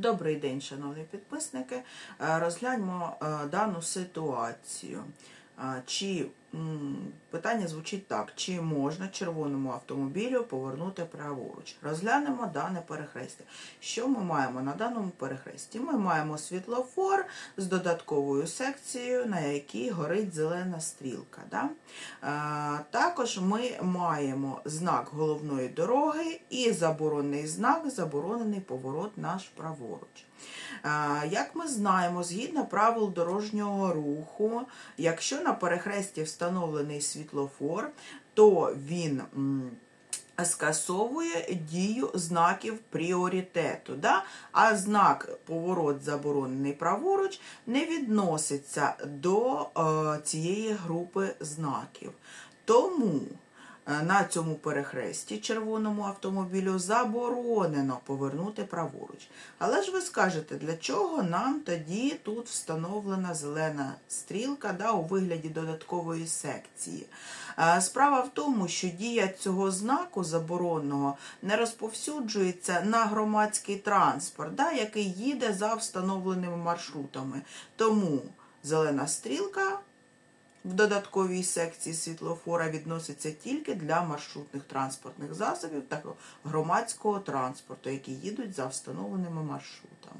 Добрий день, шановні підписники. Е, Розгляньмо е, дану ситуацію. Е, Чи питання звучить так: чи можна червоному автомобілю повернути праворуч? Розглянемо дане перехрестя. Що ми маємо на даному перехресті? Ми маємо світлофор з додатковою секцією, на якій горить зелена стрілка. Да? Е, Також ми маємо знак головної дороги і заборонений знак заборонений поворот наш праворуч. Е, Як ми знаємо, згідно правил дорожнього руху, якщо на перехресті встановлений світлофор, то він скасовує дію знаків пріоритету. Да? А знак поворот заборонений праворуч не відноситься до е, цієї групи знаків. Тому на цьому перехресті червоному автомобілю заборонено повернути праворуч. Але ж ви скажете, для чого нам тоді тут встановлена зелена стрілка да, у вигляді додаткової секції? Е, Справа в тому, що дія цього знаку заборонного не розповсюджується на громадський транспорт, да, який їде за встановленими маршрутами. Тому зелена стрілка в додатковій секції світлофора відноситься тільки для маршрутних транспортних засобів та громадського транспорту, які їдуть за встановленими маршрутами.